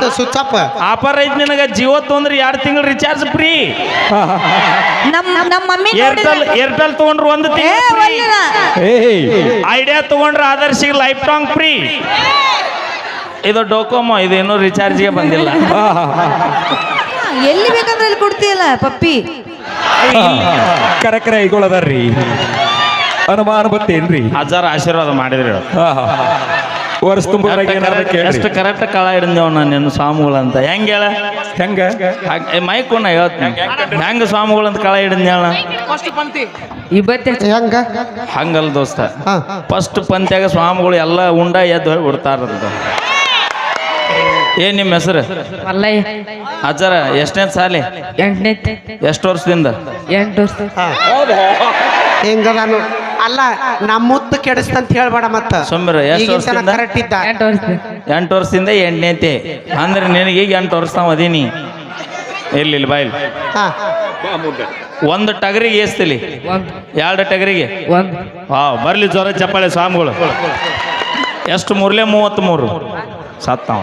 ಆತ ಸುಚ್ಚಪ್ಪ ಆಫರ್ ಐತಿ ನಿನಗ ಜಿಯೋ ತೊಂದ್ರೆ ಎರಡು ತಿಂಗಳು ರಿಚಾರ್ಜ್ ಫ್ರೀ ನಮ್ ನಮ್ಮ ಮಮ್ಮಿ ಏರ್ಟೆಲ್ ಏರ್ಟೆಲ್ ತಗೊಂಡ್ರು ಒಂದು ಏ ತಿಂಗಳು ಐಡಿಯಾ ತಗೊಂಡ್ರೆ ಆದರ್ಶಿಗೆ ಲೈಫ್ ಟಾಂಗ್ ಫ್ರೀ ಇದು ಡೋಕೋಮೋ ಇದು ಇನ್ನೂ ರಿಚಾರ್ಜ್ಗೆ ಬಂದಿಲ್ಲ. ಎಲ್ಲಿ ಬೇಕಂದ್ರೆ ಅಲ್ಲಿ ಕೊಡ್ತೀಯಲ್ಲ ಪಪ್ಪಿ? ಕರೆ ಕರೆ ಐಗೊಳದಾರ್ರಿ. ಅನುಮಾನ ಬತ್ತೇನ್ರಿ? ಹಜಾರ ಆಶೀರ್ವಾದ ಮಾಡಿದ್ರಿ ವರ್ಷ ಎಷ್ಟು ಕೇಳ್ರಿ. ಕರೆಕ್ಟ್ ಕಳ ಹಿಡಿದೇವ್ ನಾನು ನಿನ್ನ ಸ್ವಾಮಿಗಳು ಅಂತ. ಹೆಂಗ ಹೇಳ? ಹೆಂಗ? ಮೈಕ್ ನಾ ಹೇಳ್ತೀನಿ. ಹೆಂಗ ಸ್ವಾಮಿಗಳು ಅಂತ ಕಳ ಇವತ್ತೆ ಹೆಂಗ? ಹಂಗಲ್ಲ ದೋಸ್ತ. ಫಸ್ಟ್ ಪಂತ್ಯಾಗ ಸ್ವಾಮಿಗಳು ಎಲ್ಲ ಉಂಡ ಎದ್ದು ಹೋಗಿ ಬಿಡ್ತಾರಂತ. ಏನ್ ನಿಮ್ಮ ಹೆಸರು? ಅಜ್ಜರ ಎಷ್ಟನೇ ಸಾಲಿ? ಎಂಟನೇ. ಎಷ್ಟು ವರ್ಷದಿಂದ? ಎಂಟು ವರ್ಷ. ಹೆಂಗದಾನು ಅಲ್ಲ ನಮ್ಮ ಮುತ್ತು ಕೆಡಿಸ್ತಂತ ಹೇಳ್ಬೇಡ ಮತ್ತ. ಸುಮ್ಮಿರ ಎಷ್ಟು ವರ್ಷದಿಂದ? ಕರೆಕ್ಟ್ ಇದ್ದ. ಎಂಟು ವರ್ಷ ಎಂಟು ವರ್ಷದಿಂದ ಎಂಟನೇತೆ ಅಂದ್ರೆ ನಿನಗೆ ಈಗ ಎಂಟು ವರ್ಷ ಅದೀನಿ. ಇಲ್ಲಿ ಇಲ್ಲಿ ಬಾಯಿಲ್ ಹಾ. ಒಂದು ಟಗರಿಗೆ ಏಸ್ತಿಲಿ? ಒಂದು. ಎರಡು ಟಗರಿಗೆ? ಒಂದು. ವಾ ಬರ್ಲಿ ಜ್ವರ ಚಪ್ಪಾಳೆ ಸ್ವಾಮಿಗಳು. ಎಷ್ಟು ಮೂರ್ಲೆ? ಮೂವತ್ತ್ ಮೂರು. ಸತ್ತವ.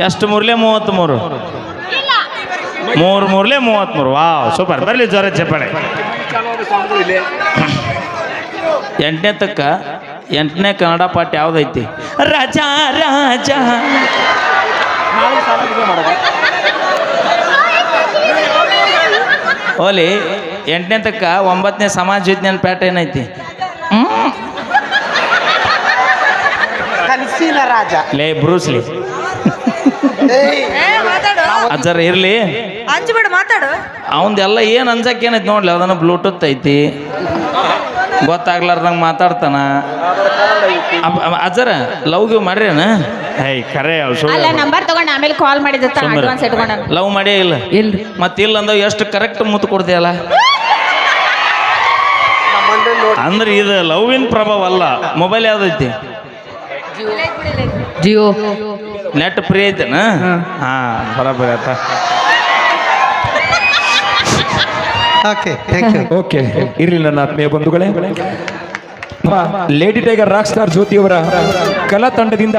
ಎಷ್ಟು ಮೂರ್ಲೆ? ಮೂವತ್ತ್ ಮೂರು. ಮೂರು ಮೂರ್ಲೆ ಮೂವತ್ತ್ ಮೂರು. Wow super. ಬರ್ಲಿ ಜ್ವರ ಚಪ್ಪಾಳೆ. ಎಂಟನೇ ತಕ್ಕ ಎಂಟನೇ ಕನ್ನಡ ಪಾಠ ಯಾವ್ದೈತಿ? ರಾಜ ರಾಜ. ಓಲಿ ಎಂಟನೇ ತಕ್ಕ ಒಂಬತ್ತನೇ ಸಮಾಜ ವಿಜ್ಞಾನ ಪಾಠ ಏನೈತಿ? ಲೇ ಬ್ರೂಸ್ಲಿ. ಅಜ್ಜರ ಇರ್ಲಿ. ಅಂಜಬೇಡ ಮಾತಾಡು. ಅವಂದೆಲ್ಲ ಏನು ಅಂಜಕ್ಕೆ ಏನೈತಿ ನೋಡ್ಲಿ ಅದನ್ನ ಬ್ಲೂಟೂತ್ ಐತಿ. ಗೊತ್ತಾಗ್ಲಾರ್ದಂಗೆ ಮಾತಾಡ್ತಾನ. ಅಜ್ಜರ ಲವ್ ಗಿವ್ ಮಾಡ್ರೇನ ಐ ಕರೆ ಅಲ್ಲ ನಂಬರ್ ತಗೊಂಡು ಆಮೇಲೆ ಕಾಲ್ ಮಾಡಿದ ಅಡ್ವಾನ್ಸ್ ಇಟ್ಕೊಂಡ ಲವ್ ಮಾಡೇ ಇಲ್ಲ? ಇಲ್ರಿ. ಮತ್ತೆ ಇಲ್ಲ ಅಂದವ್ ಎಷ್ಟು ಕರೆಕ್ಟ್ ಮುತ್ತು ಕೊಡ್ತೀಯಲ್ಲ? ಅಂದ್ರೆ ಇದು ಲವ್ವಿನ ಪ್ರಭಾವ ಅಲ್ಲ ಮೊಬೈಲ್ ಯಾವ್ದೈತಿ ಜಿಯೋ. ನೆಟ್ ಫ್ರೀ ಐತೆನಾ? ಹಾ ಬರಬರ ಆತ. ಓಕೆ ಥ್ಯಾಂಕ್ ಯು ಓಕೆ ಇರ್ಲಿ ನನ್ನ ಆತ್ಮೀಯ ಬಂಧುಗಳೇ. ಲೇಡಿ ಟೈಗರ್ ರಾಕ್ ಸ್ಟಾರ್ ಜ್ಯೋತಿಯವರ ಕಲಾ ತಂಡದಿಂದ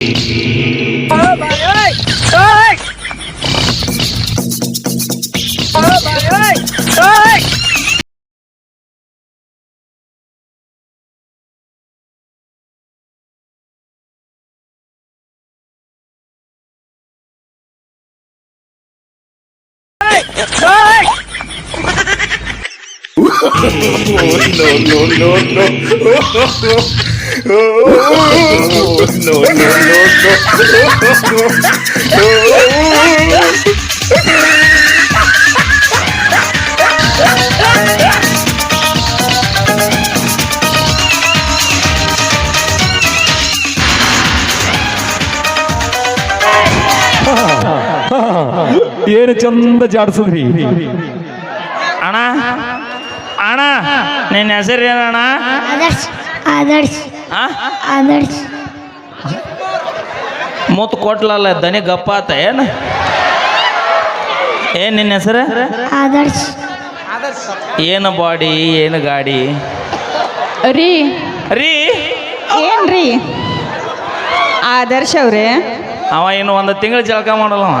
Ô mày ơi! Ơi! Ô mày ơi! Ơi! no, no, no, no. ಏನು ಚಂದ ಜಾಡ್ಸದ್ರಿ ಅಣ್ಣ ಅಣ್ಣ ನಿನ್ನ ಹೆಸರು ಏನಣ್ಣ ಆದರ್ಶ್ ಆದರ್ಶ್ ಆ? ಆದರ್ಶ್ ಮುತ್ತು ಕೊಟ್ಲಲ್ಲ ದನಿ ಗಪ್ಪ ಆತ ಏನು? ಏನ್ ನಿನ್ನ ಹೆಸರು? ಆದರ್ಶ್ ಏನು ಬಾಡಿ ಏನು ಗಾಡಿ? ರೀ. ರೀ? ಏನ್ರಿ ಆದರ್ಶ ಅವ್ರೆ. ಅವ ಇನ್ನು ಒಂದು ತಿಂಗಳು ಜಳಕ ಮಾಡಲ್ಲ ಅವ.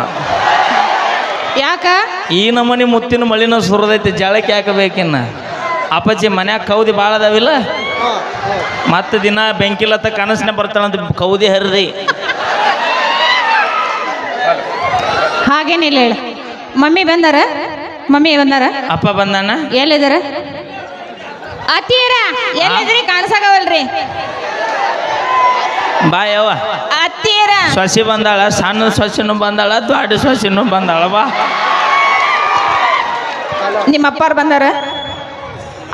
ಯಾಕ? ಈ ನಮ್ಮನೆ ಮುತ್ತಿನ ಮಳಿನ ಸುರದೈತಿ ಜಳಕ್ಕೆ ಹಾಕಬೇಕಿನ್ನ. ಅಪ್ಪಾಜಿ ಮನ್ಯಾಗ ಕೌದಿ ಭಾಳ ಅದಾವಿಲ್ಲ? ಮತ್ತೆ ದಿನ ಬೆಂಕಿಲತ್ತ ಕನಸಿನ ಬರ್ತಾಳಂತ ಕೌದಿ ಹರಿದಿ. ಹಾಗೇನಿಲ್ಲ ಹೇಳ. ಮಮ್ಮಿ ಬಂದಾರ? ಮಮ್ಮಿ ಬಂದಾರ? ಅಪ್ಪ ಬಂದಾನ? ಎಲ್ಲಿದಾರ? ಅತ್ತೀರ ಎಲ್ಲಿದ್ರಿ? ಕಾಣಿಸಾಗವಲ್ರಿ. ಬಾ ಯವ್ವ. ಅತ್ತೀರ ಸೊಸಿ ಬಂದಾಳ ಸಣ್ಣ ಸೊಸಿನೂ ಬಂದಾಳ ದೊಡ್ಡ ಸೊಸಿನೂ ಬಂದಾಳ ಬಾ. ನಿಮ್ಮ ಅಪ್ಪಾರು ಬಂದಾರ?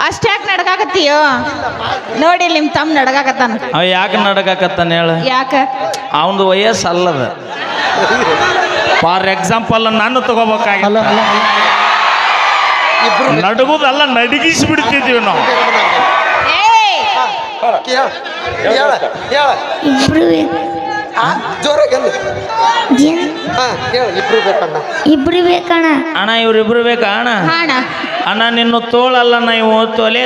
ಅಷ್ಟ್ಯಾಕೆ ನಡ್ಕಾಕತ್ತೀಯೋ ನೋಡಿ ನಿಮ್ಮ ತಮ್ಮ ನಡ್ಕಾಕತ್ತಾನ ಅವ ಯಾಕೆ ನಡಕಾಕತ್ತಾನ ಹೇಳ? ಯಾಕ? ಅವನದು ವಯಸ್ಸು ಅಲ್ಲದ ಫಾರ್ ಎಕ್ಸಾಂಪಲ್ ನಾನು ತಗೋಬೇಕಾಗಿಲ್ಲ ನಡಗುದಲ್ಲ ನಡಗಿಸಿ ಬಿಡ್ತಿದ್ವಿ ನಾವು ಹೇಳ ಹೇಳ ಹೇಳ ಆ, ಹೇಳ ಇಬ್ರು ಬೇಕಣ್ಣ. ಇಬ್ರು ಬೇಕಣ್ಣ. ಅಣ್ಣ ಇವ್ರಿಬ್ರು ಬೇಕಾ ಅಣ್ಣ? ಹಾಣ. ಅಣ್ಣ ನಿನ್ನ ತೋಳಲ್ಲ ಇವು ತೊಲೆ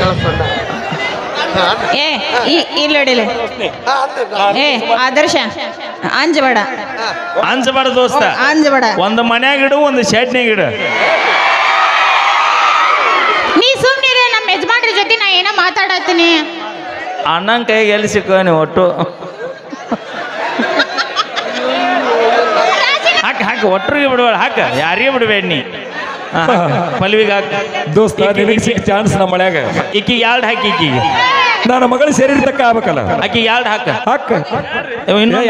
ಕಳ್ಸಣ್ಣ ಹಾ, ಏ ಇ ಇಲ್ಲಿ. ನೋಡಿಲ್ಲ ಹಾ, ಅಂದೆ. ಏ ಆದರ್ಶ ಅಂಜಬೇಡ ಅಂಜಬೇಡ ದೋಸ್ತ ಅಂಜಬೇಡ ಒಂದು ಮನ್ಯಾಗ ಇಡು ಒಂದು ಶೆಡ್ನ್ಯಾಗ ಇಡು. ನೀ ಸುಮ್ನಿರ ನಮ್ಮ ಯಜಮಾನ್ರ ಜೊತೆ ನಾ ಏನೋ ಮಾತಾಡತ್ತೀನಿ. ಅಣ್ಣನ ಕೈಗೆ ಎಲ್ಲಿ ಸಿಕ್ಕೋ ನೀವು ಒಟ್ಟು? ಹಾಕಿ ಹಾಕಿ ಒಟ್ಟರಿಗೆ ಬಿಡಬೇಡ ಹಾಕ. ಯಾರಿಗೆ ಬಿಡಬೇಡ ನೀ. ಪಲ್ವಿಗೆ ಹಾಕ ದೋಸ್ತ ನಿನಗೆ ಸಿಕ್ಕ ಚಾನ್ಸ್ ನಮ್ಮ ಮಳೆಯಾಗ. ಈಕಿಗೆ ಎರಡು ಹಾಕಿ ಈಕಿಗೆ ನನ್ನ ಮಗಳು ಸೇರಿರ್ತಕ್ಕ ಆಗ್ಬೇಕಲ್ಲ? ಆಕಿಗೆ ಎರಡು ಹಾಕ? ಹಾಕ. ಒಂದು-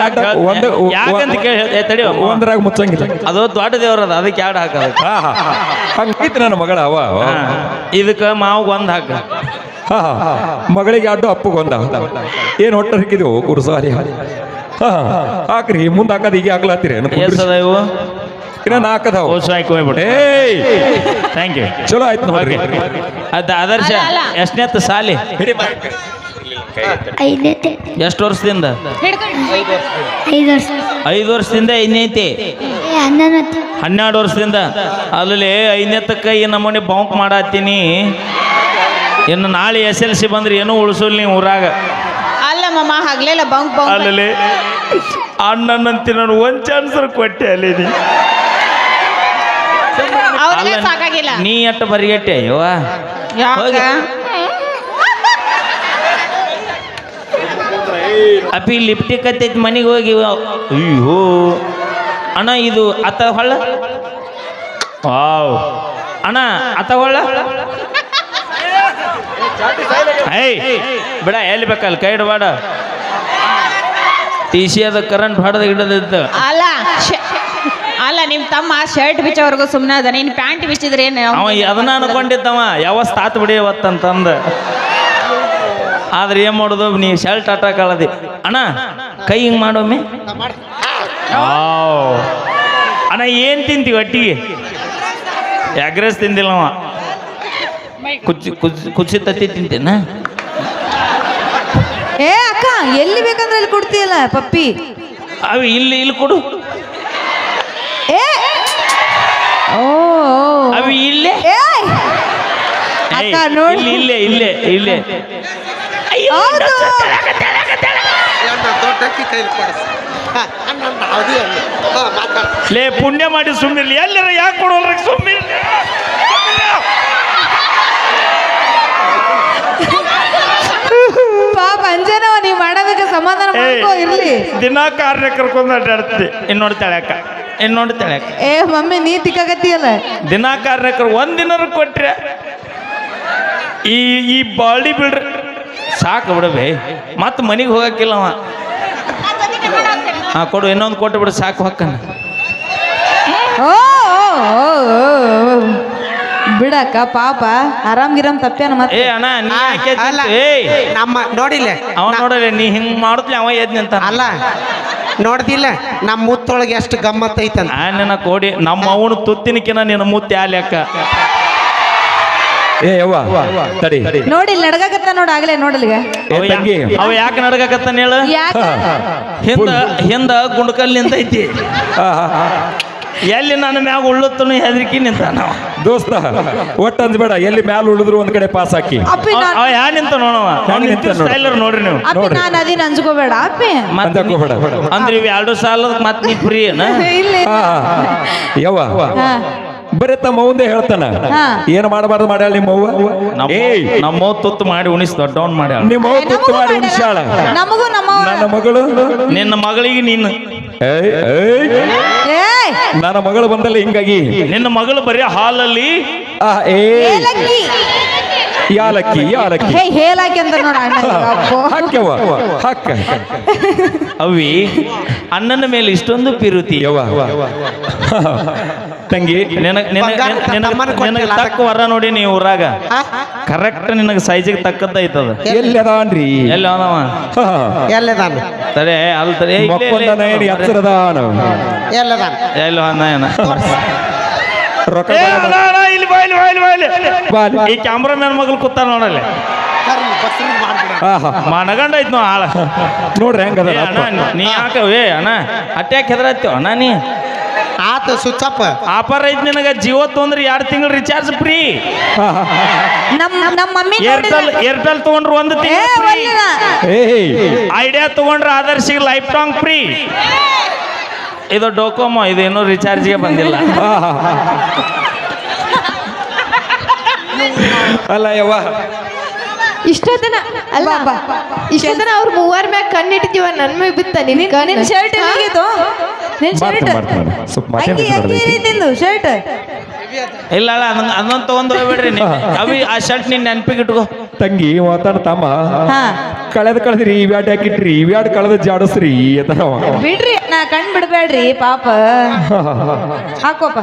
ಯಾಕಂತ ಕೇಳಿ ತಡಿ. ಒಂದ್ರಾಗ ಮುಚ್ಚಂಗಿಲ್ಲ. ಅದು ದೊಡ್ಡ ದೇವ್ರದ ಅದಕ್ಕೆ ಎರಡು ಹಾಕ ಅದಕ್ಕೆ? ಹಾ ಹಾ ಹಂಗೈತಿ ನನ್ನ ಮಗಳ ಅವ. ಅವ. ಇದಕ್ಕೆ ಮಾವು ಒಂದು ಹಾಕ. ಹಾ ಹಾ ಮಗಳಿಗೆ ಅಡ್ಡು ಅಪ್ಪಗೆ ಒಂದ ಏನು ಹೊಟ್ಟೆ ಹಿಕ್ಕಿದೆವು ಗುರುಸಾರಿ. ಹಾ ಹಾ. ಹಾಕ್ರಿ ಮುಂದೆ ಹಾಕದ ಈಗ ಆಗ್ಲಾತಿರಿ ಇವು ಇನ್ನ ನಾಲ್ಕದಾವ ಓಸು ಹಾಕಿ ಹೋಗ್ಬಿಡು ಏಯ್! ಥ್ಯಾಂಕ್ ಯು ಚಲೋ ಆಯ್ತು ನೋಡ್ರಿ. ಅದು ಆದರ್ಶ ಎಷ್ಟನೇತ್ ಸಾಲಿ? ಐದೈತೆ ಎಷ್ಟು ವರ್ಷದಿಂದ? ಐದು ವರ್ಷ. ಐದು ವರ್ಷದಿಂದ ಐದನೇತಿ. ಹನ್ನೆರಡು ವರ್ಷದಿಂದ? ಅಲ್ಲಿ ಐದನೇತಕ್ಕ ಈ ನಮ್ಮನೆ ಬೌಂಕ್ ಮಾಡತ್ತೀನಿ. ಇನ್ನು ನಾಳೆ ಎಸ್ ಎಲ್ ಸಿ ಬಂದ್ರೆ ಏನೂ ಉಳಿಸೋಲ್ ನೀವು ಊರಾಗ. ಅಲ್ಲ ಮಮ್ಮ ಹಗ್ಲೆಲ್ಲ ಬಂಕ್ ಬಂಕ್. ಅಲ್ಲಿ ಅಣ್ಣನಂತಿ ನಾನು ಒಂದು ಚಾನ್ಸರ್ ಕೊಟ್ಟೆ ಅಲ್ಲಿ ನೀ. ಅವ್ರಿಗೆ ಅಲ್ಲ, ಸಾಕಾಗಿಲ್ಲ. ನೀ ಎಟ್ಟು ಬರಿಗಟ್ಟೆ ಅಯ್ಯೋ ಯಾಕ? ಹೋಗಿ. ಅಪ್ಪಿ ಲಿಪ್ಟಿಕ್ ಹತ್ತೈತಿ ಮನೆಗೆ ಹೋಗಿ. ಅಯ್ಯೋ. ಅಣ್ಣ ಇದು ಅತ್ತ ಹೊಳ್ಳ? ವಾವ್. ಅಣ್ಣ ಅತ್ತ ಹೊಳ್ಳ? ಏಯ್ ಬಿಡ ಎಲ್ಲಿ ಬೇಕಲ್ಲ ಕೈ ಇಡಬೇಡ ಟಿ ಸಿ ಅದ ಕರೆಂಟ್ ಹೊಡೆದ ಹಿಡದಿತ್ತು ಅಲ್ಲ ಶ- ಅಲ್ಲ ನಿಮ್ ತಮ್ಮ ಶರ್ಟ್ ಬಿಚ್ಚೋವರೆಗೂ ಸುಮ್ಮನೆ ಅದ. ನೀನ್ ಪ್ಯಾಂಟ್ ಬಿಚ್ಚಿದ್ರೆ ಏನು ಅವ ಅದನ್ನ ಅನ್ಕೊಂಡಿದ್ದವ. ಯಾವ ತಾತ್ ಬಿಡಿ ಅವತ್ತಂತಂದ ಆದ್ರೆ ಏನ್ ಮಾಡೋದು? ನೀ ಶರ್ಟ್ ಆಟ ಕಳದಿ. ಅಣ್ಣ ಕೈ ಹಿಂಗ್ ಮಾಡೋಮ್ಮೆ ಆವ್. ಅಣ್ಣ ಏನ್ ತಿಂತೀವಿ ಒಟ್ಟಿಗೆ? ಎಗ್ರೆಸ್ ತಿಂದಿಲ್ಲ ಅವ ಕುಚ್ಚಿ ಕುಚ್ಚಿ ಕುಚ್ಚಿ ತತ್ತಿ ತಿಂತೇನ? ಏ ಅಕ್ಕ ಎಲ್ಲಿ ಬೇಕಂದ್ರೆ ಅಲ್ಲಿ ಕೊಡ್ತೀಯಲ್ಲ ಪಪ್ಪಿ? ಅವು ಇಲ್ಲಿ ಇಲ್ಲಿ ಕೊಡು. ಏ ಓ. ಅವು ಇಲ್ಲೇ? ಏ ಅಕ್ಕ ನೋಡಿ. ಇಲ್ಲಿ ಇಲ್ಲೇ ಇಲ್ಲೇ ಇಲ್ಲೇ. ಅಯ್ಯೋ, ಹೌದು. ಲೇ ಪುಣ್ಯ ಮಾಡಿ ಸುಮ್ಮನಿರ್ಲಿ ಎಲ್ಲರ ಯಾಕೆ ಕೊಡೋಲ್ರಿ ಸುಮ್ಮನೆ ಪಾಪ ಅಂಜನವ ನೀವು ಮಾಡೋದಕ್ಕೆ ಸಮಾಧಾನ ಮಾಡ್ಕೋ ಇರ್ಲಿ. ದಿನ ಕಾರ್ಯ ಕರ್ಕೊಂಡು ಅಡ್ಡಾಡ್ತಿ ಇನ್ನೊಂದು ತಳ್ಯಾಕ ಇನ್ನೊಂದು ಅಕ್ಕ ಏ ಮಮ್ಮಿ ನೀ ತಿಕ್ಕಾಗತ್ತಿಯಲ್ಲ? ದಿನ ಕಾರ್ಯ ಕರ್ ಒಂದಿನರು ಕೊಟ್ರೆ ಈ ಈ ಬಾಡಿ ಬಿಲ್ಡ್ರ್ ಸಾಕು ಬಿಡಬೇ ಮತ್ತೆ ಮನೆಗೆ ಹೋಗಕ್ಕಿಲ್ಲ ಅವ. ಹಾ ಕೊಡು ಇನ್ನೊಂದು ಕೊಟ್ಟು ಬಿಡು ಸಾಕು ಹಾಕ ಓ ಓ, ಓ, ಓ, ಓ. ಬಿಡಕ್ಕ ಪಾಪ. ಆರಾಮ್ ಗಿರಾಮ್ ತಪ್ಪ್ಯಾನ ಏ ಅಣ್ಣ ನೀ ಯಾಕೆ ಅಲ್ಲ? ಏಯ್. ನಮ್ಮ ನೋಡಿಲ್ಲ. ಅವ ನೋಡಲ್ಲ ನೀ ಹಿಂಗ್ ಮಾಡುದ್ಲಿ ಅವ ಎದ್ ನಿಂತ ಅಲ್ಲ ನೋಡ್ದಿಲ್ಲ. ನಮ್ಮ ಮುತ್ತೊಳಗೆ ಎಷ್ಟು ಗಮ್ಮತ್ ಐತಂತ. ಆ ನಿನ್ನ ಕೋಡಿ ನಮ್ಮ ಅವನು ತುತ್ತಿನಕಿನ ನಿನ್ನ ಮುತ್ತಿ ಆ ಲೆಕ್ಕ ಏ ಯವ್ವ ತಡಿ. ನೋಡಿ ಇಲ್ಲಿ ನಡ್ಗಾಕತ್ತ ನೋಡ ಆಗ್ಲೇ ನೋಡಲ್ಗ ಏ ಅವ ಯಾ- ತಂಗಿ. ಅವ ಯಾಕೆ ನಡ್ಗಾಕತ್ತಾನ ಹೇಳ? ಯಾಕ. ಹಿಂದ ಹಿಂದ ಗುಂಡ್ಕಲ್ ನಿಂತೈತಿ ಆ, ಹಾ, ಹಾ. ಎಲ್ಲಿ ನನ್ನ ಮ್ಯಾಗ ಉಳ್ಳುತ್ತನು ಹೆದರಿಕಿ ನಿಂತ ನಾವು ದೋಸ್ತ ಒಟ್ಟು ಅಂದ್ಬೇಡ ಎಲ್ಲಿ ಮ್ಯಾಲ ಉಳಿದ್ರು ಒಂದ್ ಕಡೆ ಪಾಸ್ ಹಾಕಿ. ಅಪ್ಪಿ ನಾನ್ ಅವ ಯಾ ನಿಂತ ನೋಡವ? ಹೆಂಗ್ ನಿಂತ ನೋಡು. ಸ್ಟೈಲರ್ ನೋಡ್ರಿ ನೀವು. ಅಪ್ಪಿ ನಾನು ಅದಿನ ಅಂಜ್ಕೋಬೇಡ ಅಪ್ಪಿ. ಮತ್ತ್ ನೀ- ಹೋಗ್ಬೇಡ. ಅಂದ್ರೆ ಇವ್ ಎರಡು ಸಾಲ ಮತ್ ನೀ ಫ್ರೀ ಏನ? ಇಲ್ಲ ಹಾ ಯವ್ವ ಹಾ. ಬರೀ ತಮ್ಮ ಮುಂದೆ ಹೇಳ್ತಾನ. ಹಾ. ಏನ್ ಮಾಡಬಾರ್ದು ಮಾಡ್ಯಾಳ ನಿಮ್ಮ ಅವ್ವ? ನಮ್ಮ ಏಯ್. ನಮ್ಮ ತುತ್ತು ಮಾಡಿ ಉಣಿಸ್ ದೊಡ್ಡವನ್ ಮಾಡ್ಯಾಳ. ನಿಮ್ಮ ಅವ್ವ ತುತ್ತು ಮಾಡಿ ಉಣಿಸ್ಯಾಳ. ನಮಗೂ ನಮ್ಮ ನನ್ನ ಮಗಳು? ನಿನ್ನ ಮಗಳಿಗೆ ನೀನು. ಏಯ್ ಏಯ್. ನನ್ನ ಮಗಳು ಬಂದಲ್ಲ ಹಿಂಗಾಗಿ. ನಿನ್ನ ಮಗಳು ಬರೀ ಹಾಲಲ್ಲಿ? ಆ ಏ. ಏಲಕ್ಕಿ. ಯಾಲಕ್ಕಿ ಯಾಲಕ್ಕಿ. ಹೇ ಹೇಲಾಕಿ ಅಂತ ನೋಡ ಅಣ್ಣ ಅಪ್ಪೋ. ಹಾಕ್ಯವ ಹಾಕ ಅವಿ ಅಣ್ಣನ ಮೇಲೆ ಇಷ್ಟೊಂದು ಪಿರುತಿ. ಯವ್ವ. ತಂಗಿ ನಿನಗ್ ತಕ್ಕ ವರ ನೋಡಿ ನೀವು ಊರಾಗ. ಕರೆಕ್ಟ್ ನಿನಗೆ ಸೈಜಿಗೆ ತಕ್ಕದ್ದ ಐತದ. ಎಲ್ಲದಾನ್ರಿ ಎಲ್ಲಿ ಅವನವ ಎಲ್ಲಿ ಅದಾನ? ತಡೆ ಅಲ್ಲಿ ತಡೆ. ಎಲ್ಲ. ನಯನ ಎತ್ತರದಾನ ಎಲ್ಲದಾನ ಎಲ್ಲಿ ಅವನ ರೊಕ್ಕ ಈ. ಈ ಕ್ಯಾಮ್ರಾಮ್ಯಾನ್ ಮಗಳು ಕೂತಾರ ನೋಡಲ್ಲಿ. ಮನಗಂಡ ಐತ್ ನೋ ಆಳ. ನೋಡ್ರಿ ಹೆಂಗದ ಏ, ಅಣ್ಣ ನೀ ಯಾಕವೇ ಏ ಅಣ್ಣ ಅಟ್ಯಾಕ್ ಹೆದರತ್ತೀವ ಅಣ್ಣ ನೀ. ಆತ ಸುಚ್ಚಪ್ಪ ಆಫರ್ ಐತ್ ನಿನಗ ಜಿಯೋ ತೊಂದ್ರೆ ಎರಡು ತಿಂಗಳು ರಿಚಾರ್ಜ್ ಫ್ರೀ ನಮ್ ನಮ್ಮ ಮಮ್ಮಿ ಏರ್ಟೆಲ್ ಏರ್ಟೆಲ್ ತಗೊಂಡ್ರು ಒಂದು ಏ ತಿಂಗಳು ಏಯ್. ಐಡಿಯಾ ತಗೊಂಡ್ರೆ ಆದರ್ಶಿಗೆ ಲೈಫ್ ಟಾಂಗ್ ಫ್ರೀ ಇದು ಡೋಕೋಮೋ ಇದು ಇನ್ನೂ ರಿಚಾರ್ಜ್ಗೆ ಬಂದಿಲ್ಲ. ಆಹಾ. ಅಲ್ಲ ಯವ್ವ ಇಷ್ಟೊತ್ತನ ಅಲ್ಲ ಇಷ್ಟೊತ್ತನ ಅವ್ರ ಮೂವರ್ ಮ್ಯಾಗ ಕಣ್ಣಿಟ್ಟಿದೀವ ನನ್ ಮ್ಯಾಗ ಬಿತ್ತ ನಿನ್ ನಿನ್ ಶರ್ಟ್ ಎಲ್ಲಿಗಿತ್ತು? ನಿನ್ ಶರ್ಟ್ ಅಂಗಿ ಅಂಗಿ ನಿಂದು ಶರ್ಟ್ ಇಲ್ಲ ಅಲ್ಲ ಅದನ್ನ ತಗೊಂಡು ಹೋಗ್ಬೇಡ್ರಿ ನೀವು. ಅವಿ ಆ ಶರ್ಟ್ ನಿನ್ ನೆನಪಿಗೆ ಇಟ್ಕೋ. ತಂಗಿ ಮಾತಾಡ ತಮ್ಮ ಹಾ. ಕಳೆದ ಕಳೆದ್ರಿ ಈ ಬ್ಯಾಟ್ ಹಾಕಿಟ್ರಿ ಈ ಬ್ಯಾಟ್ ಕಳೆದ ಜಾಡಸ್ರಿ ಅಂತನವ ಬಿಡ್ರಿ ನಾ ಕಣ್ ಬಿಡ್ಬೇಡ್ರಿ ಪಾಪ. ಹಾಕೋಪ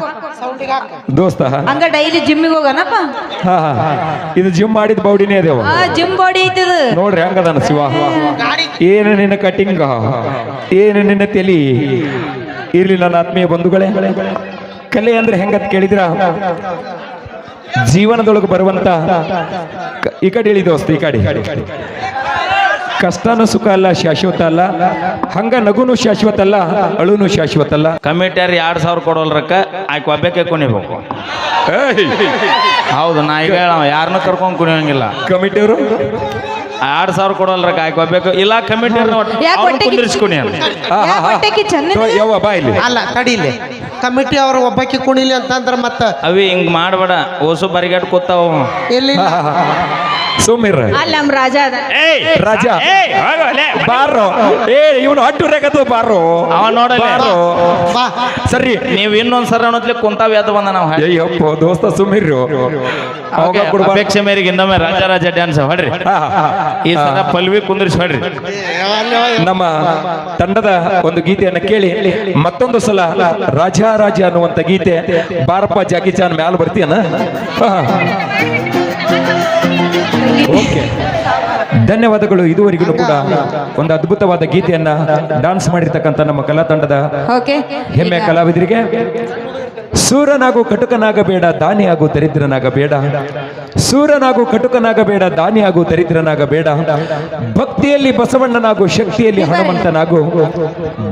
ದೋಸ್ತ. ಹಂಗ ಡೈಲಿ ಜಿಮ್ಗೆ ಹೋಗೋಣಪ್ಪ ಹಾ, ಹಾ. ಇದು ಜಿಮ್ ಮಾಡಿದ ಬೌಡಿನೇ ಅದೇವ ಆ ಜಿಮ್ ಬಾಡಿ ಐತದ. ನೋಡ್ರಿ ಹೆಂಗದಾನ ಶಿವ. ಏನು ನಿನ್ನ ಕಟಿಂಗ್? ಏನು ನಿನ್ನ ತಲಿ? ಇರ್ಲಿ ನನ್ನ ಆತ್ಮೀಯ ಬಂಧುಗಳೇ. ಕಲೆ ಅಂದ್ರೆ ಹೆಂಗತ್ ಕೇಳಿದ್ರ? ಜೀವನದೊಳಗೆ ಬರುವಂತ ಕ- ಈ ಕಡೆ ಇಳಿ ದೋಸ್ತ ಈ ಕಡೆ. ಕಷ್ಟನೂ ಸುಖ ಅಲ್ಲ ಶಾಶ್ವತ ಅಲ್ಲ. ಹಂಗ ನಗುನು ಶಾಶ್ವತ ಅಲ್ಲ ಅಳುನು ಶಾಶ್ವತ ಅಲ್ಲ. ಕಮಿಟಿಯರ್ ಎರಡು ಸಾವಿರ ಕೊಡೋಲ್ರಕ್ಕ ಆಯ್ಕೆ ಒಬ್ಬಕ್ಕೆ ಕುಣಿಬೇಕು. ಹೌದು ನಾ ಈಗ ಹೇಳ ಯಾರನ್ನೂ ಕರ್ಕೊಂಡು ಕುಣಿಯಂಗಿಲ್ಲ. ಕಮಿಟಿಯವರು? ಎರಡು ಸಾವಿರ ಕೊಡೋಲ್ರಕ್ಕ ಆಯ್ಕೆ ಒಬ್ಬಕ್ಕೆ ಇಲ್ಲ ಕಮಿಟಿಯರ್ ಯಾಕ್ ಹೊಟ್ಟೆಗೆ- ಕುಂದಿರಿಸಿ ಕುಣಿಯಲ್ಲ. ಯಾ ಹೊಟ್ಟೆಗೆ ಚೆನ್ನ ಯವ್ವ ಬಾ ಇಲ್ಲಿ. ಅಲ್ಲ ತಡೀಲಿ ಕಮಿಟಿ ಅವ್ರ ಒಬ್ಬಕ್ಕೆ ಕುಣಿಲಿ ಅಂತಂದ್ರ ಮತ್ತ ಅವಿ ಹಿಂಗ್ ಮಾಡಬೇಡ. ಓಸು ಬರಿಗಾಟ್ ಕೂತಾವ ಎಲ್ಲಿ ಸುಮ್ಮಿರ ಅಲ್ಲಿ ನಮ್ಮ ರಾಜ ಅದ. ಏಯ್ ರಾಜ. ಏಯ್ ಹೋಗು ಅಲ್ಲೇ. ಬಾರೋ. ಏ ಇವನು ಅಡ್ಡು ರೇಖದ ಬಾರೋ. ಅವ ನೋಡಲ್ಲ. ಬಾರೋ. ಸರಿ. ನೀವು ಇನ್ನೊಂದ್ ಸರ ಅನ್ನೋದ್ಲಿ ಕುಂತಾವ್ ಎದ್ದು ಬಂದ ನಾವು. ಅಯ್ಯಪ್ಪ ದೋಸ್ತ ಸುಮ್ಮಿರು ಅವಾಗ ಕೊಡ್ಬಾರ್ದು. ಅಪೇಕ್ಷೆ ಮೇರೆಗೆ ಇನ್ನೊಮ್ಮೆ ರಾಜ ರಾಜ ಡ್ಯಾನ್ಸ್ ಹೊಡ್ರಿ ಹಾ, ಹಾ, ಹಾ. ಈ ಸಲ ಪಲ್ವಿ ಕುಂದ್ರಿಸಿ ಹೊಡ್ರಿ ನಮ್ಮ ತಂಡದ ಒಂದು ಗೀತೆಯನ್ನು ಕೇಳಿ ಮತ್ತೊಂದು ಸಲ ರಾಜ ರಾಜ ಅನ್ನುವಂತ ಗೀತೆ ಬಾರಪ್ಪ ಜಾಕಿ ಚಾನ್ ಮ್ಯಾಲ ಬರ್ತೀಯನ? ಓಕೆ. ಧನ್ಯವಾದಗಳು ಇದುವರೆಗೂ ಕೂಡ ಒಂದು ಅದ್ಭುತವಾದ ಗೀತೆಯನ್ನ ಡಾನ್ಸ್ ಮಾಡಿರ್ತಕ್ಕಂಥ ನಮ್ಮ ಕಲಾ ತಂಡದ ಹೆಮ್ಮೆ ಕಲಾವಿದರಿಗೆ. ಸೂರನಾಗು ಕಟುಕನಾಗಬೇಡ ದಾನಿಯಾಗು ದರಿದ್ರನಾಗಬೇಡ. ಸೂರನಾಗು ಕಟುಕನಾಗಬೇಡ ದಾನಿಯಾಗು ದರಿದ್ರನಾಗಬೇಡ. ಭಕ್ತಿಯಲ್ಲಿ ಬಸವಣ್ಣನಾಗು ಶಕ್ತಿಯಲ್ಲಿ ಹನುಮಂತನಾಗು.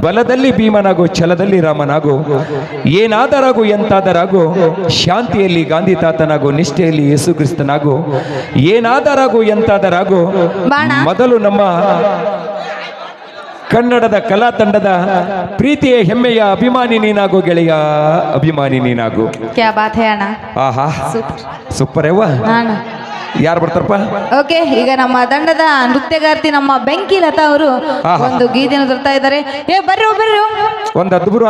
ಬಲದಲ್ಲಿ ಭೀಮನಾಗು ಛಲದಲ್ಲಿ ರಾಮನಾಗು. ಏನಾದರಾಗು ಎಂತಾದರಾಗು ಶಾಂತಿಯಲ್ಲಿ ಗಾಂಧಿ ತಾತನಾಗು ನಿಷ್ಠೆಯಲ್ಲಿ ಯೇಸುಕ್ರಿಸ್ತನಾಗು ಏನಾದರಾಗು ಎಂತಾದರಾಗು ಮೊದಲು ನಮ್ಮ ಕನ್ನಡದ ಕಲಾ ತಂಡದ ಪ್ರೀತಿಯ ಹೆಮ್ಮೆಯ ಅಭಿಮಾನಿ ನೀನಾಗು ಗೆಳೆಯ ಅಭಿಮಾನಿ ನೀನಾಗು. ಕ್ಯಾ ಬಾತ್ ಹೇ ಅಣ್ಣ? ಆಹಾ ಸೂಪರ್. ಯವ್ವ. ಅಣ್ಣ. ಯಾರು ಬರ್ತಾರಪ್ಪ? ಓಕೆ ಈಗ ನಮ್ಮ ತಂಡದ ನೃತ್ಯಗಾರ್ತಿ ನಮ್ಮ ಬೆಂಕಿ ಲತಾ ಅವರು. ಒಂದು ಗೀತೆಯನ್ನು ತರ್ತಾ ಇದ್ದಾರೆ. ಏ ಬರ್ರಿ ಬರ್ರಿ. ಒಂದು ಅದ್ಭುತ.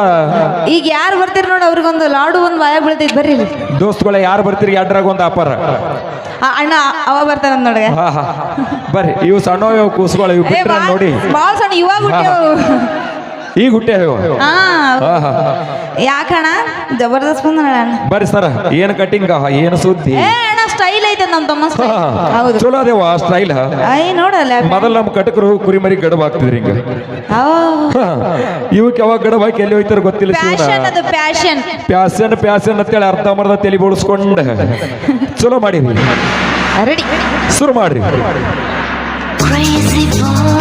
ಈಗ ಯಾರು ಬರ್ತೀರಿ ನೋಡಿ ಅವ್ರಿಗೊಂದು ಲಾಡು ಒಂದು ವಾಯ ಬೀಳ್ತೈತಿ ಬರ್ರಿ. ದೋಸ್ತುಗಳ ಯಾರು ಬರ್ತೀರಿ? ಎರಡ್ರಾಗ ಒಂದು ಅಪಾರ. ಅಣ್ಣ ಅವ ಬರ್ತಾನ ನೋಡಿ ಹಾ ಬರ್ರಿ ಇವು ಸಣ್ಣ ಇವು ಕೂಸುಗಳು ಇವು ಬಿಟ್ರೆ ನೋಡಿ. ಬಾಳ್ ಸಣ್ಣ ಇವಾಗ ಈ ಈಗ ಹುಟ್ಟೆ ಹಾ. ಹಾ ಹಾ ಯಾಕಣ್ಣ? ಜಬರ್ದಸ್ತ್ ಬಂದ ಬರ್ರಿ ಸರ ಏನು ಕಟಿಂಗ್ ಏನು ಸುದ್ದಿ? ಐತೆ ನಮ್ಮ ತಮ್ಮ style. ಹೌದು. ಚಲೋ ಅದೇವ ಸ್ಟೈಲ್ ಐ ನೋಡಲ್ಲ. ಮೊದಲ ನಮ್ಮ ಕಟಕರು ಕುರಿಮರಿ ಗಡಬ ಹಾಕ್ತಿದ್ರಿ ಹಿಂಗ. ಹಾ. ಇವಕ್ಕೆ ಯಾವಾಗ ಗಡಬ ಹಾಕಿ ಎಲ್ಲಿ ಹೋಯ್ತಾರ ಗೊತ್ತಿಲ್ಲ ಪ್ಯಾಶನ್ ಶಿವನ ಅದು ಪ್ಯಾಶನ್ ಪ್ಯಾಸನ್ ಪ್ಯಾಸನ್ ಅಂತೇಳಿ ಅರ್ಧ ಮರ್ಧ ತಲೆ ಬೋಳಿಸ್ಕೊಂಡ. ಚಲೋ ಮಾಡಿ ರೆಡಿ. ಶುರು ಮಾಡಿ Crazy boy.